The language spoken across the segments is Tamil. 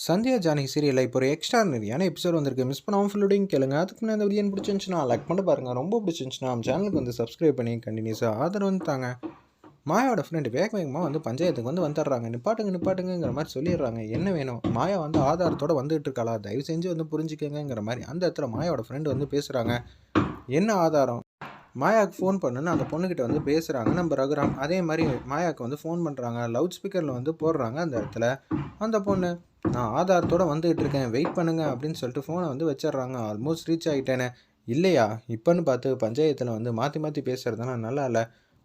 சந்தியா ஜானகி சீரியலில் இப்போ ஒரு எக்ஸ்ட்ரானரியான எபிசோட் வந்திருக்கு. மிஸ் பண்ணாமல் ஃபுல்லோடையும் கேளுங்க. அதுக்கு முன்னாடி அந்த வீடியோ பிடிச்சிருந்துச்சுன்னா லைக் பண்ணி பாருங்கள் ரொம்ப பிடிச்சிருந்துச்சுன்னா நம்ம சேனலுக்கு வந்து சப்ஸ்கிரைப் பண்ணி கண்டினியூஸாக ஆதரவு வந்து தாங்க. மாயாவோட ஃப்ரெண்டு வேக வேகமாக வந்து பஞ்சாயத்துக்கு வந்து வந்துடுறாங்க. நிப்பாட்டுங்க நிப்பாட்டுங்கிற மாதிரி சொல்லிடுறாங்க. என்ன வேணும்? மாயா வந்து ஆதாரத்தோட வந்துகிட்டு இருக்காளா? தயவு செஞ்சு வந்து புரிஞ்சுக்கங்கிற மாதிரி அந்த இடத்துல மாயாவோட ஃப்ரெண்டு வந்து பேசுகிறாங்க என்ன ஆதாரம்? மாயாவுக்கு ஃபோன் பண்ணுன்னு அந்த பொண்ணுக்கிட்ட வந்து பேசுகிறாங்க நம்ம ரகுராம். அதே மாதிரி மாயாவுக்கு வந்து ஃபோன் பண்ணுறாங்க லவுட் ஸ்பீக்கரில் வந்து போடுறாங்க அந்த இடத்துல. அந்த பொண்ணு நான் ஆதாரத்தோடு வந்துகிட்டு இருக்கேன். வெயிட் பண்ணுங்க அப்படின்னு சொல்லிட்டு ஃபோனை வந்து வச்சிடுறாங்க. ஆல்மோஸ்ட் ரீச் ஆகிட்டேனே இல்லையா? இப்போன்னு பார்த்து பஞ்சாயத்தில் வந்து மாற்றி மாற்றி பேசுகிறதுலாம் நல்லா இல்லை.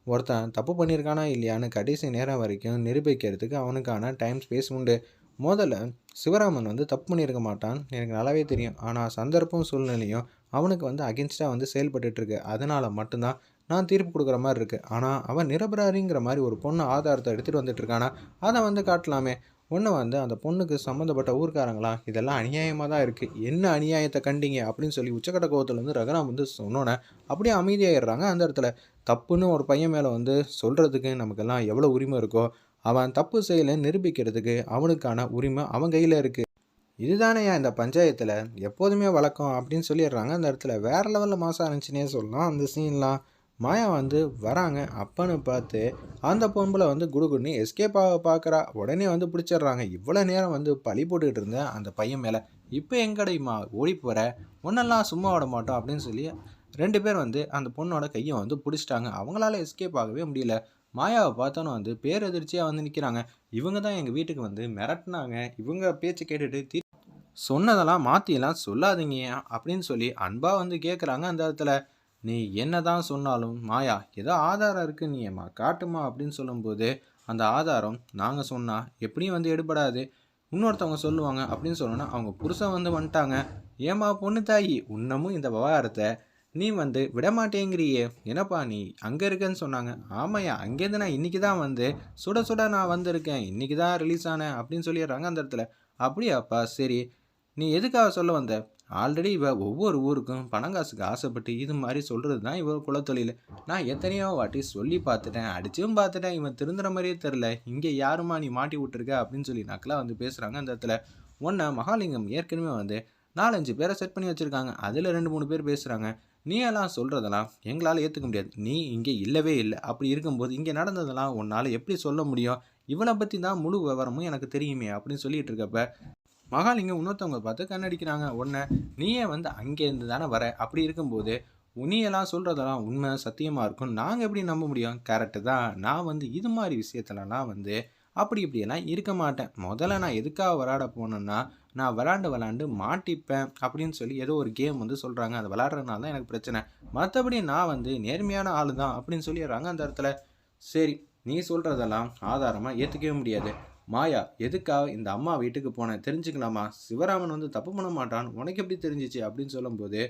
ஒருத்தன் தப்பு பண்ணியிருக்கானா இல்லையான்னு கடைசி நேரம் வரைக்கும் நிரூபிக்கிறதுக்கு அவனுக்கான டைம் ஸ்பேஸ் உண்டு. முதல்ல சிவராமன் வந்து தப்பு பண்ணியிருக்க மாட்டான். எனக்கு நல்லாவே தெரியும். ஆனால் சந்தர்ப்பம் சூழ்நிலையும் அவனுக்கு வந்து அகென்ஸ்டாக வந்து செயல்பட்டுருக்கு அதனால் மட்டும்தான் நான் தீர்ப்பு கொடுக்குற மாதிரி இருக்குது ஆனால் அவன் நிரபராரிங்கிற மாதிரி ஒரு பொண்ணு ஆதாரத்தை எடுத்துகிட்டு வந்துட்டு இருக்கானா? அதை வந்து காட்டலாமே. ஒன்று வந்து அந்த பொண்ணுக்கு சம்மந்தப்பட்ட ஊர்க்காரங்களா? இதெல்லாம் அநியாயமாக தான் இருக்குது என்ன அநியாயத்தை கண்டிங்க? அப்படின்னு சொல்லி உச்சக்கட்ட கோவத்தில் வந்து ரகராம் வந்து சொன்னோன்னே அப்படியே அமைதியாகிடுறாங்க அந்த இடத்துல. தப்புன்னு ஒரு பையன் மேலே வந்து சொல்கிறதுக்கு நமக்கெல்லாம் எவ்வளோ உரிமை இருக்கோ அவன் தப்பு செயலை நிரூபிக்கிறதுக்கு அவனுக்கான உரிமை அவன் கையில் இருக்குது இதுதானேயா இந்த பஞ்சாயத்தில்? எப்போதுமே வழக்கம் அப்படின்னு சொல்லிடுறாங்க அந்த இடத்துல. வேறு லெவலில் மாதம் இருந்துச்சுன்னே சொல்லலாம் அந்த சீன்லாம் மாயா வந்து வராங்க. அப்பன்னு பார்த்து அந்த பொம்பளை வந்து குடுகுடுன்னு எஸ்கேப் ஆக பார்க்குறா. உடனே வந்து பிடிச்சிடுறாங்க. இவ்வளோ நேரம் வந்து பழி போட்டுக்கிட்டு இருந்தேன் அந்த பையன் மேலே. இப்போ எங்கடையுமா ஓடி போகிற ஒன்றெல்லாம் சும்மா விட மாட்டோம். அப்படின்னு சொல்லி ரெண்டு பேர் வந்து அந்த பொண்ணோட கையை வந்து பிடிச்சிட்டாங்க. அவங்களால எஸ்கேப் ஆகவே முடியல. மாயாவை பார்த்தோன்னு வந்து பேரெதிர்ச்சியாக வந்து நிற்கிறாங்க இவங்க தான் எங்கள் வீட்டுக்கு வந்து மிரட்டினாங்க. இவங்க பேச்சு கேட்டுட்டு தீ சொன்னதெல்லாம் மாற்றியெல்லாம் சொல்லாதீங்க அப்படின்னு சொல்லி அன்பாக வந்து கேட்குறாங்க அந்த இடத்துல. நீ என்ன தான் சொன்னாலும் மாயா ஏதோ ஆதாரம் இருக்குது நீ ஏமா காட்டுமா? அப்படின்னு சொல்லும்போது அந்த ஆதாரம் நாங்கள் சொன்னால் எப்படியும் வந்து எடுபடாது. இன்னொருத்தவங்க சொல்லுவாங்க அப்படின்னு சொன்னோன்னா அவங்க புருஷன் வந்து வந்துட்டாங்க. ஏமா பொண்ணு தாயி இன்னமும் இந்த விவகாரத்தை நீ வந்து விடமாட்டேங்கிறியே. என்னப்பா நீ அங்கே இருக்கேன்னு சொன்னாங்க. ஆமாயா அங்கேருந்து நான் இன்றைக்கி தான் வந்து சுட சுட நான் வந்திருக்கேன். இன்றைக்கி தான் ரிலீஸ் ஆனேன் அப்படின்னு சொல்லிடுறாங்க அந்த இடத்துல. அப்படியாப்பா சரி. நீ எதுக்காக சொல்ல வந்த? ஆல்ரெடி இவ ஒவ்வொரு ஊருக்கும் பணம் காசுக்கு ஆசைப்பட்டு இது மாதிரி சொல்கிறது தான் இவ குலத்தொழில். நான் எத்தனையோ வாட்டி சொல்லி பார்த்துட்டேன் அடிச்சும் பார்த்துட்டேன் இவன் திருந்துற மாதிரியே தெரில இங்கே யாருமா நீ மாட்டி விட்டுருக்க அப்படின்னு சொல்லி நக்கலாக வந்து பேசுகிறாங்க அந்த இடத்துல. ஒன்று மகாலிங்கம் ஏற்கனவே வந்து நாலஞ்சு பேரை செட் பண்ணி வச்சுருக்காங்க. அதில் ரெண்டு மூணு பேர் பேசுகிறாங்க நீ எல்லாம் சொல்கிறதெல்லாம் எங்களால் ஏற்றுக்க முடியாது. நீ இங்கே இல்லவே இல்லை. அப்படி இருக்கும்போது இங்கே நடந்ததெல்லாம் உன்னால் எப்படி சொல்ல முடியும்? இவனை பற்றி தான் முழு விவரமும் எனக்கு தெரியுமே அப்படின்னு சொல்லிட்டு இருக்கப்ப மகாலிங்கம் இன்னொருத்தவங்க பார்த்து கண்ணடிக்கிறாங்க. உடனே நீயே வந்து அங்கேருந்து தானே வர. அப்படி இருக்கும்போது உனியெல்லாம் சொல்கிறதெல்லாம் உண்மை சத்தியமாக இருக்கும் நாங்கள் எப்படி நம்ப முடியும்? கரெக்டு தான் நான் வந்து இது மாதிரி விஷயத்துலலாம் வந்து அப்படி இப்படியெல்லாம் இருக்க மாட்டேன். முதல்ல நான் எதுக்காக விளாட போனேன்னா நான் விளாண்டு விளாண்டு மாட்டிப்பேன் அப்படின்னு சொல்லி ஏதோ ஒரு கேம் வந்து சொல்கிறாங்க அதை விளாட்றதுனால தான் எனக்கு பிரச்சனை. மற்றபடி நான் வந்து நேர்மையான ஆள் தான் அப்படின்னு சொல்லிடுறாங்க அந்த இடத்துல. சரி நீ சொல்கிறதெல்லாம் ஆதாரமாக ஏற்றுக்கவே முடியாது. மாயா எதுக்காக இந்த அம்மா வீட்டுக்கு போனேன் தெரிஞ்சுக்கலாமா? சிவராமன் வந்து தப்பு பண்ண மாட்டான். உனக்கு எப்படி தெரிஞ்சிச்சு? அப்படின்னு சொல்லும்போது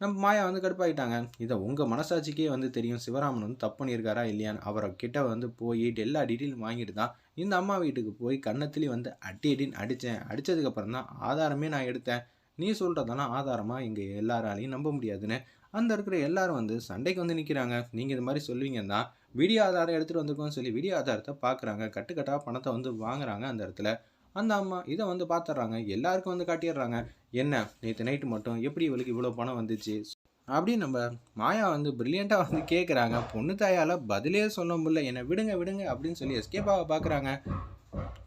நம்ம மாயா வந்து கடுப்பாயிட்டாங்க. இதை உங்கள் மனசாட்சிக்கே வந்து தெரியும். சிவராமன் வந்து தப்பு பண்ணியிருக்காரா இல்லையான்னு. அவரை கிட்ட வந்து போய் எல்லா டீட்டெயிலும் வாங்கிட்டு தான் இந்த அம்மா வீட்டுக்கு போய் கன்னத்துலேயும் வந்து அட்டி அடின்னு அடித்தேன். அடித்ததுக்கப்புறம் தான் ஆதாரமே நான் எடுத்தேன். நீ சொல்கிறதெல்லாம் ஆதாரமாக இங்கே எல்லாராலையும் நம்ப முடியாதுன்னு. அந்த இருக்கிற எல்லாரும் வந்து சண்டைக்கு வந்து நிற்கிறாங்க நீங்கள் இது மாதிரி சொல்லுவீங்கன்னா வீடியோ ஆதாரம் எடுத்துகிட்டு வந்திருக்கோம்னு சொல்லி வீடியோ ஆதாரத்தை பார்க்குறாங்க கட்டுக்கட்டாக பணத்தை வந்து வாங்குறாங்க அந்த இடத்துல. அந்த அம்மா இதை வந்து பார்த்துட்றாங்க எல்லாருக்கும் வந்து காட்டிடுறாங்க. என்ன? நேற்று நைட்டு மட்டும் எப்படி இவளுக்கு இவ்வளோ பணம் வந்துச்சு? அப்படின்னு நம்ம மாயா வந்து ப்ரில்லியண்ட்டாக வந்து கேட்குறாங்க பொண்ணு தாயால் பதிலே சொல்ல முடியல. என்னை விடுங்க விடுங்க அப்படின்னு சொல்லி எஸ்கேப்பாக பார்க்குறாங்க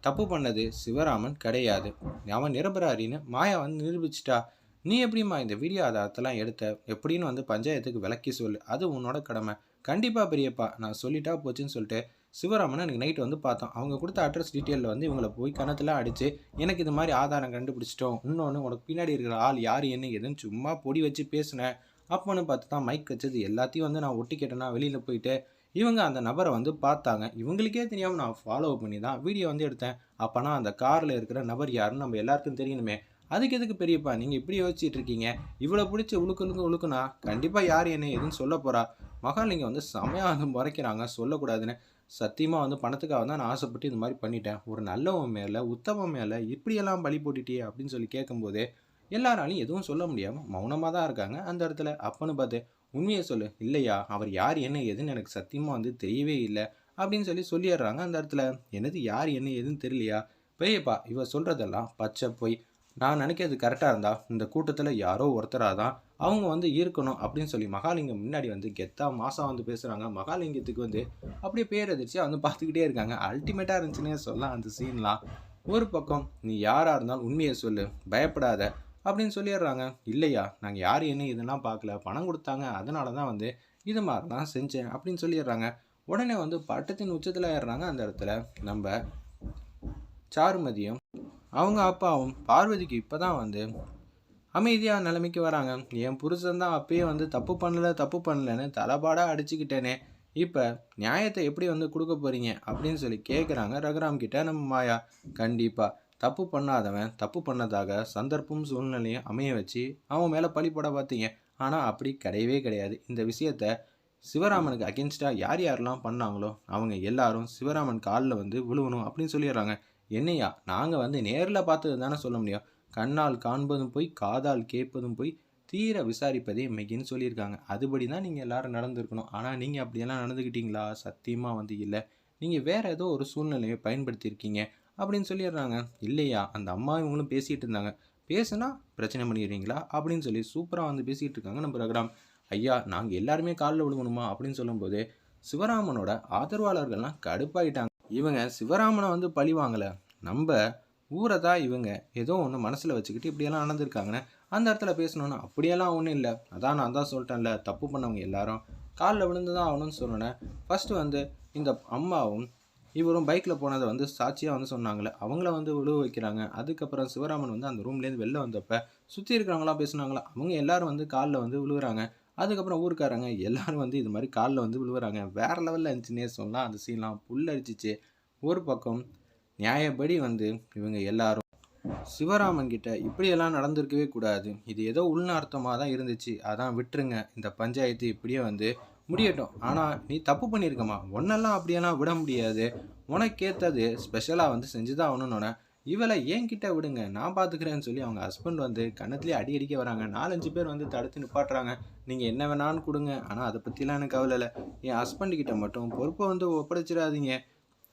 தப்பு பண்ணது சிவராமன் கிடையாது. அவன் நிரபராரின்னு மாயா வந்து நிரூபிச்சிட்டா. நீ எப்படிம்மா இந்த வீடியோ ஆதாரத்தெல்லாம் எடுத்த? எப்படின்னு வந்து பஞ்சாயத்துக்கு விளக்கி சொல்லு. அது உன்னோட கடமை. கண்டிப்பாக பெரியப்பா நான் சொல்லிட்டா போச்சுன்னு சொல்லிட்டு சிவராமன் எனக்கு நைட் வந்து பார்த்தோம். அவங்க கொடுத்த அட்ரஸ் டீட்டெயிலில் வந்து இவங்களை போய் கணத்தில் அடித்து எனக்கு இது மாதிரி ஆதாரம் கண்டுபிடிச்சிட்டோம். இன்னொன்று உனக்கு பின்னாடி இருக்கிற ஆள் யார் என்ன எதுன்னு சும்மா பொடி வச்சு பேசினேன் அப்போன்னு பார்த்து தான் மைக் வச்சது. எல்லாத்தையும் வந்து நான் ஒட்டி கேட்டேன்னா வெளியில் போயிட்டு இவங்க அந்த நபரை வந்து பார்த்தாங்க. இவங்களுக்கே தெரியாமல் நான் ஃபாலோ பண்ணி தான் வீடியோ வந்து எடுத்தேன். அப்போனா அந்த காரில் இருக்கிற நபர் யாருன்னு நம்ம எல்லாருக்கும் தெரியணுமே. அதுக்கு எதுக்கு பெரியப்பா? நீங்கள் இப்படி யோசிச்சுட்டு இருக்கீங்க இவ்வளோ பிடிச்சி உழுக்குனுக்கு உழுக்குனா கண்டிப்பாக யார் என்ன எதுன்னு சொல்ல போகிறா மகாலிங்கம் வந்து செமையாக வந்து முறைக்கிறாங்க. சொல்லக்கூடாதுன்னு சத்தியமாக வந்து பணத்துக்காக தான் நான் ஆசைப்பட்டு இந்த மாதிரி பண்ணிட்டேன். ஒரு நல்லவன் மேலே உத்தமன் மேலே இப்படியெல்லாம் பலி போட்டுட்டியே அப்படின்னு சொல்லி கேட்கும்போது எல்லாராலையும் எதுவும் சொல்ல முடியாமல் மௌனமாக தான் இருக்காங்க அந்த இடத்துல. அப்பன்னு பார்த்து உண்மையை சொல்லு. இல்லையா? அவர் யார்? என்ன? எதுன்னு எனக்கு சத்தியமாக வந்து தெரியவே இல்லை. அப்படின்னு சொல்லி சொல்லிடுறாங்க அந்த இடத்துல. என்னது? யார்? என்ன? எதுன்னு தெரியலையா? பெரியப்பா இவ சொல்கிறதெல்லாம் பச்சை பொய். நான் நினைக்கிறது கரெக்டாக இருந்தால் இந்த கூட்டத்தில் யாரோ ஒருத்தராக தான் அவங்க வந்து இருக்கணும் அப்படின்னு சொல்லி மகாலிங்கம் முன்னாடி வந்து கெத்தா மாதம் வந்து பேசுகிறாங்க மகாலிங்கத்துக்கு வந்து அப்படியே பேரதிர்ச்சியாக வந்து பார்த்துக்கிட்டே இருக்காங்க. அல்டிமேட்டாக இருந்துச்சுன்னே சொல்லலாம் அந்த சீன்லாம் ஒரு பக்கம் நீ யாராக இருந்தாலும் உண்மையை சொல்லு பயப்படாத அப்படின்னு சொல்லிடுறாங்க. இல்லையா நாங்கள் யார் என்ன இதெல்லாம் பார்க்கல பணம் கொடுத்தாங்க அதனால தான் வந்து இது மாதிரி தான் செஞ்சேன் அப்படின்னு சொல்லிடுறாங்க. உடனே வந்து பட்டத்தின் உச்சத்தில் ஏறுறாங்க. அந்த இடத்துல நம்ம சாருமதியும் அவங்க அப்பாவும் பார்வதிக்கு இப்போ தான் வந்து அமைதியாக நிலைமைக்கு வராங்க. என் புருஷன் தான் அப்பயே வந்து தப்பு பண்ணல தப்பு பண்ணலன்னு தலைபாடாக அடிச்சுக்கிட்டேனே. இப்போ நியாயத்தை எப்படி வந்து கொடுக்க போகிறீங்க அப்படின்னு சொல்லி கேட்குறாங்க ரகுராம் கிட்ட. நம்ம மாயா கண்டிப்பாக தப்பு பண்ணாதவன் தப்பு பண்ணதாக சந்தர்ப்பம் சூழ்நிலையும் அமைய வச்சு அவன் மேலே பழி போட பார்த்தீங்க. ஆனால் அப்படி கிடையவே கிடையாது. இந்த விஷயத்த சிவராமனுக்கு அகென்ஸ்டாக யார் யாரெல்லாம் பண்ணாங்களோ அவங்க எல்லாரும் சிவராமன் காலில் வந்து விழுவணும் அப்படின்னு சொல்லிடுறாங்க. என்னையா நாங்கள் வந்து நேரில் பார்த்தது தானே சொல்ல முடியும்? கண்ணால் காண்பதும் போய் காதால் கேட்பதும் போய் தீர விசாரிப்பதே மிகின்னு சொல்லியிருக்காங்க. அதுபடி தான் நீங்கள் எல்லோரும் நடந்திருக்கணும். ஆனால் நீங்கள் அப்படியெல்லாம் நடந்துக்கிட்டீங்களா? சத்தியமாக வந்து இல்லை. நீங்கள் வேறு ஏதோ ஒரு சூழ்நிலையை பயன்படுத்தியிருக்கீங்க அப்படின்னு சொல்லிடுறாங்க. இல்லையா அந்த அம்மா இவங்களும் பேசிகிட்டு இருந்தாங்க. பேசுனா பிரச்சனை பண்ணிடுறீங்களா? அப்படின்னு சொல்லி சூப்பராக வந்து பேசிகிட்டு இருக்காங்க நம்ம ரகுராம். ஐயா நாங்கள் எல்லாருமே காலில் விழுகணுமா? அப்படின்னு சொல்லும்போது சிவராமனோட ஆதரவாளர்கள்லாம் கடுப்பாயிட்டாங்க. இவங்க சிவராமனை வந்து பழி வாங்கலை. நம்ம ஊரை தான் இவங்க. ஏதோ ஒன்று மனசில் வச்சுக்கிட்டு இப்படியெல்லாம் நடந்திருக்காங்கன்னு அந்த இடத்துல பேசணுன்னா அப்படியெல்லாம் ஒன்றும் இல்லை. அதான் நான் தான் சொல்லிட்டேன்ல தப்பு பண்ணவங்க எல்லாரும். காலில் விழுந்து தான் ஆகணும்னு சொன்னேன். ஃபஸ்ட்டு வந்து இந்த அம்மாவும் இவரும் பைக்கில் போனதை வந்து சாட்சியாக வந்து சொன்னாங்களே அவங்கள வந்து விழுவ வைக்கிறாங்க. அதுக்கப்புறம் சிவராமன் வந்து அந்த ரூம்லேருந்து வெளில வந்தப்போ சுற்றி இருக்கிறவங்களாம் பேசுனாங்களா அவங்க எல்லாரும் வந்து காலில் வந்து விழுகிறாங்க. அதுக்கப்புறம் ஊருக்காரங்க எல்லாரும் வந்து இது மாதிரி காலில் வந்து விழுவுறாங்க. வேறு லெவலில் இருந்துச்சுன்னே சொல்லலாம் அந்த சீன்லாம் புல்லரிச்சிச்சு ஒரு பக்கம் நியாயப்படி வந்து இவங்க எல்லாரும் சிவராமன் கிட்ட இப்படியெல்லாம் நடந்திருக்கவே கூடாது. இது ஏதோ உள்நார்த்தமாக தான் இருந்துச்சு. அதான் விட்டுருங்க. இந்த பஞ்சாயத்து இப்படியே வந்து முடியட்டும். ஆனால் நீ தப்பு பண்ணியிருக்கமா ஒன்னெல்லாம் அப்படியெல்லாம் விட முடியாது. உனக்கேற்றது ஸ்பெஷலாக வந்து செஞ்சு தான் ஆகணுன்னொன்னே இவளை என்கிட்ட விடுங்க? நான் பார்த்துக்கிறேன்னு சொல்லி அவங்க ஹஸ்பண்ட் வந்து கணத்துலேயே அடி அடிக்க வராங்க. நாலஞ்சு பேர் வந்து தடுத்து நிப்பாட்டுறாங்க. நீங்கள் என்ன வேணான்னு கொடுங்க. ஆனால் அதை பற்றிலாம் எனக்கு கவலை இல்லை. என் ஹஸ்பண்ட் கிட்ட மட்டும் பொறுப்பை வந்து ஒப்படைச்சிடாதீங்க.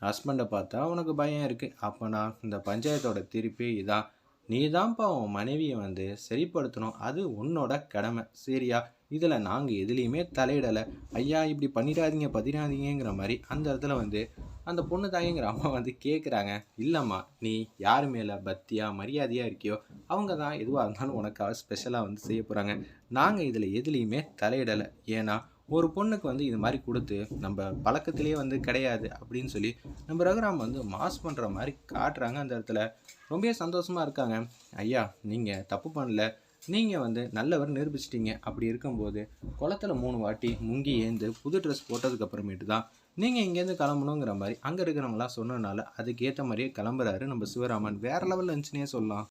ஹஸ்பண்டை பார்த்தா உனக்கு பயம் இருக்குது அப்போனா இந்த பஞ்சாயத்தோட திருப்பி இதான். நீ தான்ப்பா உன் மனைவியை வந்து சரிப்படுத்தணும். அது உன்னோட கடமை. சரியா? இதில் நாங்கள் எதுலேயுமே தலையிடலை. ஐயா இப்படி பண்ணிடாதீங்க பதினாதீங்கிற மாதிரி அந்த இடத்துல வந்து அந்த பொண்ணு தாயங்கிற அம்மா வந்து கேட்குறாங்க இல்லைம்மா நீ யார் மேலே பக்தியாக மரியாதையாக இருக்கியோ அவங்க தான் எதுவாக இருந்தாலும் உனக்காக ஸ்பெஷலாக வந்து செய்ய போகிறாங்க நாங்கள் இதில் எதுலேயுமே தலையிடலை. ஏன்னா ஒரு பொண்ணுக்கு வந்து இது மாதிரி கொடுத்து நம்ம பழக்கத்திலே வந்து கிடையாது அப்படின்னு சொல்லி நம்ம ரகுராம் வந்து மாஸ் பண்ணுற மாதிரி காட்டுறாங்க அந்த இடத்துல. ரொம்பவே சந்தோஷமாக இருக்காங்க. ஐயா நீங்கள் தப்பு பண்ணல. நீங்கள் வந்து நல்லவர் நிரூபிச்சிட்டிங்க. அப்படி இருக்கும்போது குளத்துல மூணு வாட்டி முங்கி ஏந்து புது ட்ரெஸ் போட்டதுக்கப்புறமேட்டு தான் நீங்கள் இங்கேருந்து கிளம்பணுங்கிற மாதிரி அங்கே இருக்கிறவங்களாம் சொன்னதுனால அதுக்கேற்ற மாதிரியே கிளம்புறாரு நம்ம சிவராமன். வேறு லெவலில் இருந்துச்சுன்னே சொல்லலாம்.